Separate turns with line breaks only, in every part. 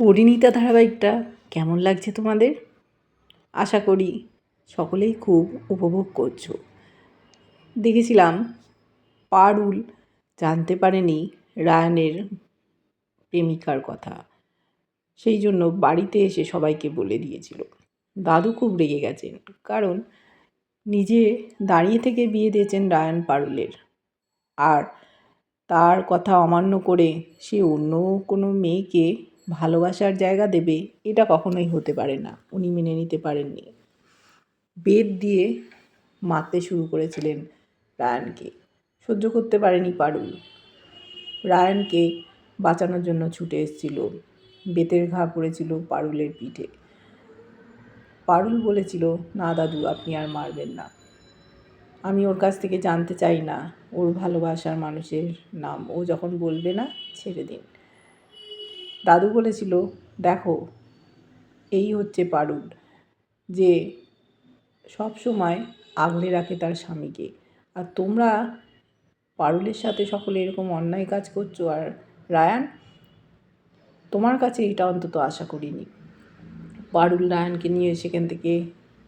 পরিণীতা ধারাবাহিকটা কেমন লাগছে তোমাদের? আশা করি সকলেই খুব উপভোগ করছ। দেখেছিলাম পারুল জানতে পারেনি রায়ানের প্রেমিকার কথা। সেই জন্য বাড়িতে এসে সবাইকে বলে দিয়েছিল। দাদু খুব রেগে গেছেন, কারণ নিজে দাঁড়িয়ে থেকে বিয়ে দিয়েছেন রায়ান পারুলের। আর তার কথা অমান্য করে সে অন্য কোনো মেয়েকে ভালোবাসার জায়গা দেবে, এটা কখনোই হতে পারে না। উনি মেনে নিতে পারেননি। বেদ দিয়ে মারতে শুরু করেছিলেন রায়ানকে। সহ্য করতে পারেনি পারুল। রায়ানকে বাঁচানোর জন্য ছুটে এসেছিল। বেতের ঘা পড়েছিল পারুলের পিঠে। পারুল বলেছিল, না দাদু, আপনি আর মারবেন না। আমি ওর কাছ থেকে জানতে চাই না। ওর ভালোবাসার মানুষের নাম। ও যখন বলবে না, ছেড়ে দিন। দাদু বলেছিল, দেখো, এই হচ্ছে পারুল, যে সব সময় আগলে রাখে তার স্বামীকে। আর তোমরা পারুলের সাথে সকলে এরকম অন্যায় কাজ করছ। আর রায়ান, তোমার কাছে এটা অন্তত আশা করিনি। পারুল রায়ানকে নিয়ে সেখান থেকে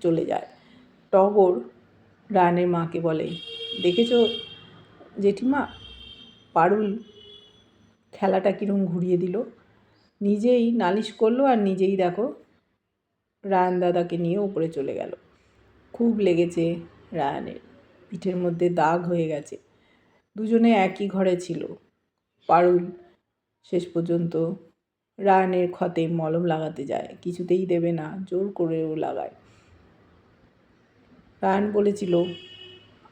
চলে যায়। টগর রায়ানের মাকে বলে, দেখেছ জেঠিমা, পারুল খেলাটা কীরকম ঘুরিয়ে দিল? নিজেই নালিশ করল আর নিজেই দেখো রায়ান দাদাকে নিয়ে উপরে চলে গেল। খুব লেগেছে রায়ানের। পিঠের মধ্যে দাগ হয়ে গেছে। দুজনে একই ঘরে ছিল। পারুল শেষ পর্যন্ত রায়ানের ক্ষতে মলম লাগাতে যায়। কিছুতেই দেবে না, জোর করেও লাগায়। রায়ান বলেছিল,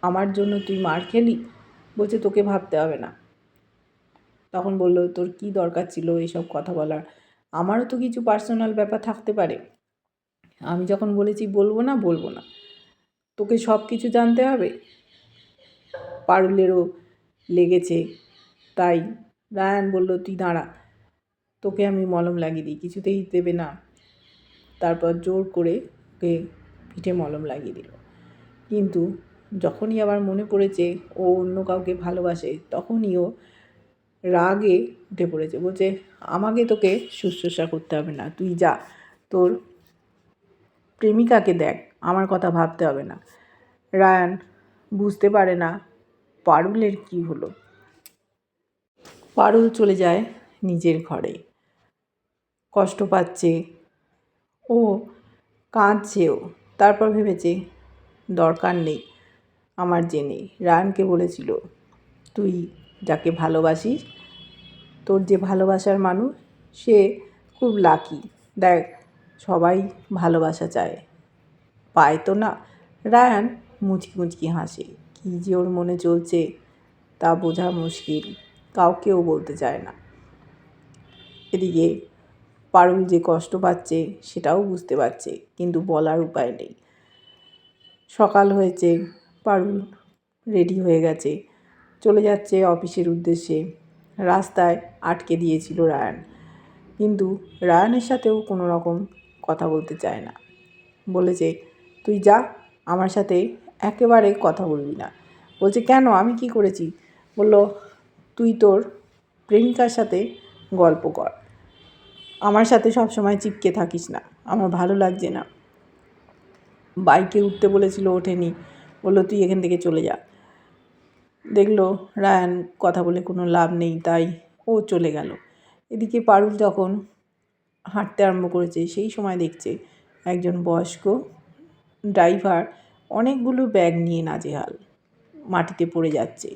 আমার জন্য তুই মার খেলি? বলছে, তোকে ভাবতে হবে না। তখন বলল, তোর কি দরকার ছিল এইসব কথা বলার? আমারও তো কিছু পার্সোনাল ব্যাপার থাকতে পারে। আমি যখন বলেছি, বলব না বলব না। তোকে সব কিছু জানতে হবে? পারুলেরও লেগেছে, তাই? রায়ান বলল, তুই দাঁড়া। তোকে আমি মলম লাগিয়ে দিই, কিছুতেই দেবে না। তারপর জোর করে ওকে পিঠে মলম লাগিয়ে দিল। কিন্তু যখনই আবার মনে পড়েছে ও অন্য কাউকে ভালোবাসে, তখনই ও রাগে উঠে পড়েছে। বলছে, আমাকে তোকে শুশ্রূষা করতে হবে না, তুই যা, তোর প্রেমিকাকে দেখ, আমার কথা ভাবতে হবে না। রায়ান বুঝতে পারে না পারুলের কি হলো। পারুল চলে যায় নিজের ঘরে। কষ্ট পাচ্ছে ও কাঁদছেও তারপর ভেবেছে, দরকার নেই, আমার জেনে। রায়ানকে বলেছিল, তুই যাকে ভালোবাসিস, তোর যে ভালোবাসার মানুষ, সে খুব লাকি দেখ, সবাই ভালোবাসা চায়। পায় তো না। রায়ান মুচকি মুচকি হাসে। কী যে ওর মনে চলছে, তা বোঝা মুশকিল। কাউকেও বলতে চায় না। এদিকে পারুল যে কষ্ট পাচ্ছে, সেটাও বুঝতে পারছে, কিন্তু বলার উপায় নেই। সকাল হয়েছে, পারুল রেডি হয়ে গেছে। চলে যাচ্ছে অফিসের উদ্দেশ্যে। রাস্তায় আটকে দিয়েছিল রায়ান। কিন্তু রায়ানের সাথেও কোনো রকম কথা বলতে চায় না। বলেছে, তুই যা, আমার সাথে একেবারে কথা বলবি না। বলছে, কেন? আমি কি করেছি? বলল, তুই তোর প্রেমিকার সাথে গল্প কর। আমার সাথে সব সময় চিপকে থাকিস না। আমার ভালো লাগছে না। বাইকে উঠতে বলেছিল, ওঠেনি। বলল, তুই এখান থেকে চলে যা। দেখল রায়ান কথা বলে কোনো লাভ নেই, তাই ও চলে গেল। এদিকে পারুল যখন হাঁটতে আরম্ভ করেছে, সেই সময় দেখছে একজন বয়স্ক ড্রাইভার অনেকগুলো ব্যাগ নিয়ে নাজেহাল মাটিতে পড়ে যাচ্ছে।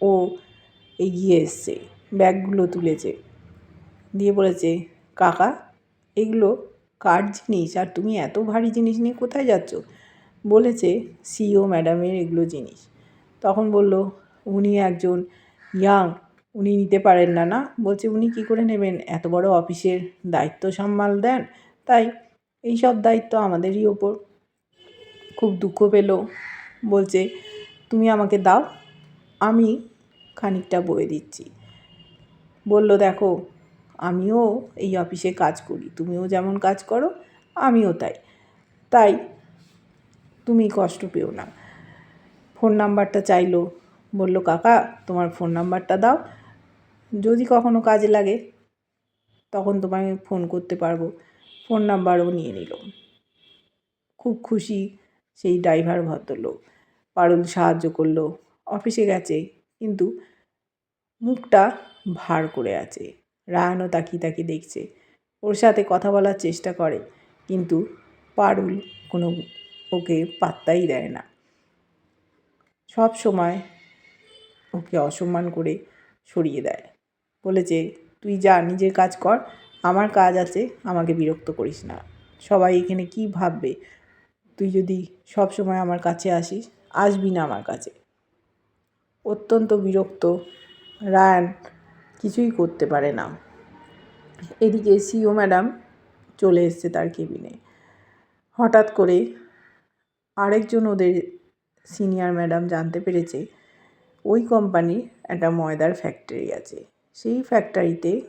ও এগিয়ে এসছে, ব্যাগগুলো তুলেছে। দিয়ে বলেছে, কাকা, এগুলো কার জিনিস? আর তুমি এত ভারী জিনিস নিয়ে কোথায় যাচ্ছ? বলেছে সিও ম্যাডামের এগুলো জিনিস। তখন বলল উনি একজন ইয়াং উনি নিতে পারেন না না? বলছে, উনি কী করে নেবেন? এত বড় অফিসের দায়িত্ব সামাল দেন। তাই এই সব দায়িত্ব আমাদেরই ওপর। খুব দুঃখ পেল। বলছে, তুমি আমাকে দাও, আমি খানিকটা বয়ে দিচ্ছি। বলল, দেখো, আমিও এই অফিসে কাজ করি, তুমিও যেমন কাজ করো, আমিও তাই। তাই তুমি কষ্ট পেও না। ফোন নাম্বারটা চাইলো বলল, কাকা, তোমার ফোন নাম্বারটা দাও। যদি কখনো কাজে লাগে, তখন তোমায় ফোন করতে পারব। ফোন নাম্বারও নিয়ে নিল। খুব খুশি সেই ড্রাইভার ভদ্রলোক। পারুল সাহায্য করল। অফিসে গেছে, কিন্তু মুখটা ভার করে আছে। রায়ানও তাকিয়ে তাকিয়ে দেখছে। ওর সাথে কথা বলার চেষ্টা করে, কিন্তু পারুল কোনো ওকে পাত্তাই দেয় না। সব সময় ওকে অসম্মান করে সরিয়ে দেয়। বলেছে তুই যা, নিজের কাজ কর। আমার কাজ আছে, আমাকে বিরক্ত করিস না। সবাই এখানে কি ভাববে? তুই যদি সব সময় আমার কাছে আসিস, আসবি না আমার কাছে। অত্যন্ত বিরক্ত রায়ান কিছুই করতে পারে না। এদিকে সিও ম্যাডাম চলে এসছে তার কেবিনে। হঠাৎ করে আরেকজন ওদের সিনিয়র ম্যাডাম জানতে পেরেছে ওই কোম্পানির একটা ময়দার ফ্যাক্টরি আছে। সেই ফ্যাক্টরিতে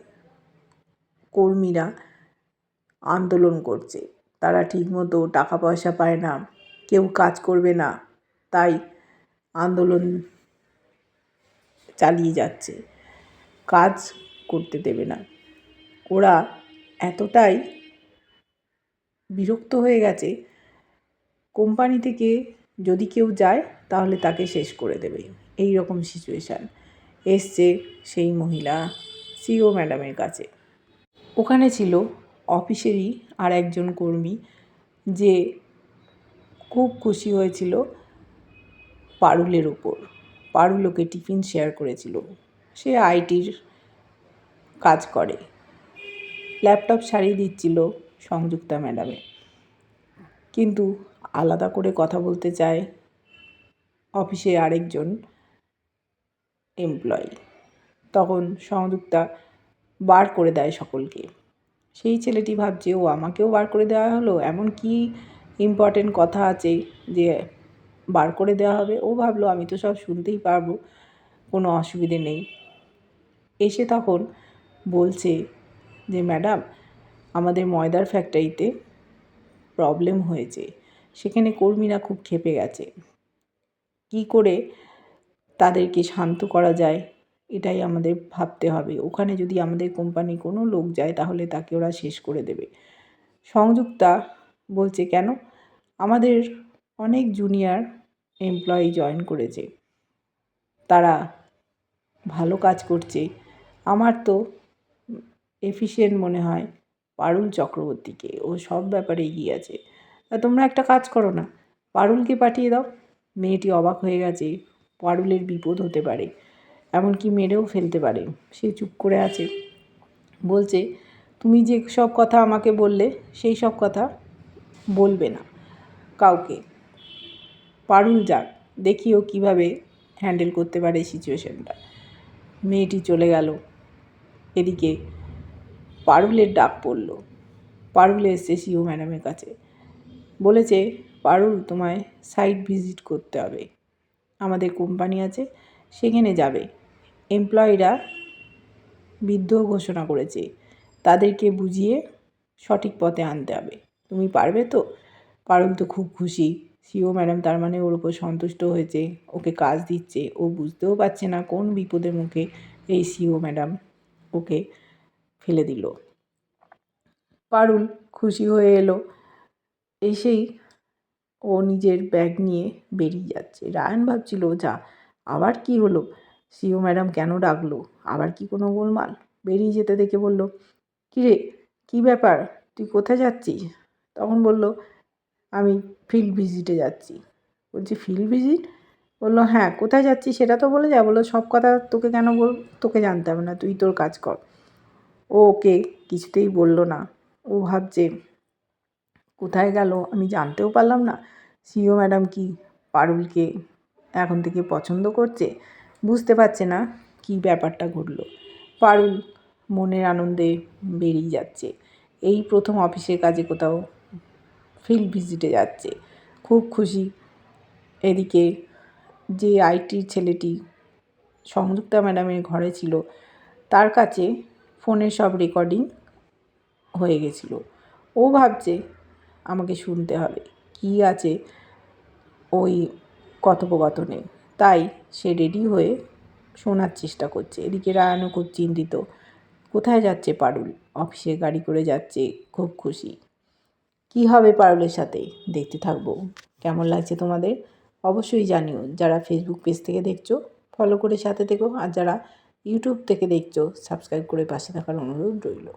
কর্মীরা আন্দোলন করছে। তারা ঠিকমতো টাকা পয়সা পায় না, কেউ কাজ করবে না, তাই আন্দোলন চালিয়ে যাচ্ছে। কাজ করতে দেবে না। ওরা এতটাই বিরক্ত হয়ে গেছে, কোম্পানি থেকে যদি কেউ যায় তাহলে তাকে শেষ করে দেবে। এই রকম সিচুয়েশান এসছে সেই মহিলা সিও ম্যাডামের কাছে। ওখানে ছিল অফিসেরই আর একজন কর্মী যে খুব খুশি হয়েছিল পারুলের ওপর পারুল ওকে টিফিন শেয়ার করেছিল। সে আইটির কাজ করে। ল্যাপটপ সারিয়ে দিচ্ছিল সংযুক্তা ম্যাডামে কিন্তু আলাদা করে কথা বলতে চায় অফিসে আরেকজন এমপ্লয়ি তখন সংযুক্তা বার করে দেয় সকলকে। সেই ছেলেটি ভাবছে, ও আমাকেও বার করে দেওয়া হলো? এমন কি ইম্পর্টেন্ট কথা আছে যে বার করে দেওয়া হবে? ও ভাবলো, আমি তো সব শুনতেই পারব, কোনো অসুবিধে নেই। এসে তখন বলছে যে, ম্যাডাম, আমাদের ময়দার ফ্যাক্টরিতে প্রবলেম হয়েছে। সেখানে কর্মীরা খুব ক্ষেপে গেছে। কী করে তাদেরকে শান্ত করা যায়, এটাই আমাদের ভাবতে হবে। ওখানে যদি আমাদের কোম্পানি কোনো লোক যায়, তাহলে তাকে ওরা শেষ করে দেবে। সংযুক্তা বলছে, কেন? আমাদের অনেক জুনিয়র এমপ্লয়ি জয়েন করেছে। তারা ভালো কাজ করছে। আমার তো এফিসিয়েন্ট মনে হয় পারুল চক্রবর্তীকে। ও সব ব্যাপারে এগিয়ে আছে। তা তোমরা একটা কাজ করো না। পারুলকে পাঠিয়ে দাও। মেয়েটি অবাক হয়ে গেছে। পারুলের বিপদ হতে পারে, এমনকি মেরেও ফেলতে পারে। সে চুপ করে আছে। বলছে, তুমি যে সব কথা আমাকে বললে, সেই সব কথা বলবে না কাউকে। পারুল যাক, দেখি ও কীভাবে হ্যান্ডেল করতে পারে সিচুয়েশনটা। মেয়েটি চলে গেল। এদিকে পারুলের ডাক পড়ল। পারুল এসছে সিও ম্যাডামের কাছে। বলেছে, পারুল, তোমায় সাইট ভিজিট করতে হবে। কোম্পানি আছে, সেখানে যাবে। এমপ্লয়িরা বিদ্রোহ ঘোষণা করেছে। তাদেরকে বুঝিয়ে সঠিক পথে আনতে হবে। তুমি পারবে তো? পারুল তো খুব খুশি। সিও ম্যাডাম তার মানে ওর উপর সন্তুষ্ট হয়েছে। ওকে কাজ দিচ্ছে। ও বুঝতেও পারছে না কোন বিপদের মুখে এই সিও ম্যাডাম ওকে ফেলে দিল। পারুল খুশি হয়ে এলো। এসেই ও নিজের ব্যাগ নিয়ে বেরিয়ে যাচ্ছে। রায়ান ভাবছিল, যা, আবার কি হলো? সিও ম্যাডাম কেন ডাকলো? আবার কি কোনো গোলমাল? বেরিয়ে যেতে দেখে বলল, কিরে, কী ব্যাপার? তুই কোথায় যাচ্ছিস? তখন বলল, আমি ফিল্ড ভিজিটে যাচ্ছি। বলছি ফিল্ড ভিজিট বলল হ্যাঁ কোথায় যাচ্ছি সেটা তো বলে যা। বলল, সব কথা তোকে কেন বল, তোকে জানতে হবে না, তুই তোর কাজ কর। ও ওকে কিছুতেই বলল না। ও ভাবছে কোথায় গেল আমি জানতেও পারলাম না। সিও ম্যাডাম কি পারুলকে এখন থেকে পছন্দ করছে? বুঝতে পারছে না কি ব্যাপারটা ঘটলো। পারুল মনের আনন্দে বেরিয়ে যাচ্ছে। এই প্রথম অফিসের কাজে কোথাও ফিল্ড ভিজিটে যাচ্ছে। খুব খুশি এদিকে যে আইটির ছেলেটি সংযুক্তা ম্যাডামের ঘরে ছিল, তার কাছে ফোনের সব রেকর্ডিং হয়ে গেছিল। ও ভাবছে আমাকে শুনতে হবে। কী আছে ওই কথোপকথনে? তাই সে রেডি হয়ে শোনার চেষ্টা করছে। এদিকে রায়ানও খুব চিন্তিত। কোথায় যাচ্ছে পারুল? অফিসে গাড়ি করে যাচ্ছে, খুব খুশি। কি হবে পারুলের সাথে? দেখতে থাকব। কেমন লাগছে তোমাদের? অবশ্যই জানিও। যারা ফেসবুক পেজ থেকে দেখছ ফলো করে সাথে থেকো। আর যারা ইউটিউব থেকে দেখছ সাবস্ক্রাইব করে পাশে থাকার অনুরোধ রইল।